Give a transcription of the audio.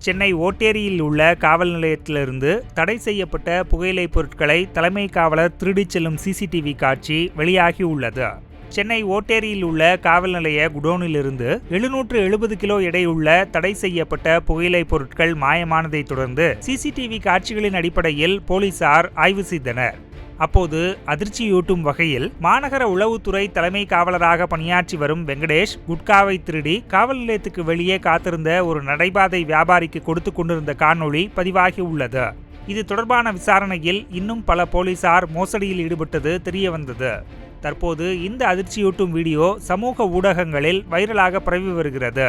சென்னை ஓட்டேரியில் உள்ள காவல் நிலையத்திலிருந்து தடை செய்யப்பட்ட புகையிலைப் பொருட்களை தலைமை காவலர் திருடிச் செல்லும் சிசிடிவி காட்சி வெளியாகியுள்ளது சென்னை ஓட்டேரியில் உள்ள காவல் நிலைய குடோனிலிருந்து எழுநூற்று எழுபது கிலோ எடையுள்ள தடை செய்யப்பட்ட புகையிலைப் பொருட்கள் மாயமானதைத் தொடர்ந்து சிசிடிவி காட்சிகளின் அடிப்படையில் போலீசார் ஆய்வு செய்தனர். அப்போது அதிர்ச்சியூட்டும் வகையில் மாநகர உளவுத்துறை தலைமை காவலராக பணியாற்றி வரும் வெங்கடேஷ் குட்காவை திருடி காவல் நிலையத்துக்கு வெளியே காத்திருந்த ஒரு நடைபாதை வியாபாரிக்கு கொடுத்து கொண்டிருந்த காணொளி பதிவாகி உள்ளது. இது தொடர்பான விசாரணையில் இன்னும் பல போலீசார் மோசடியில் ஈடுபட்டது தெரிய வந்தது தற்போது இந்த அதிர்ச்சியூட்டும் வீடியோ சமூக ஊடகங்களில் வைரலாக பரவி வருகிறது.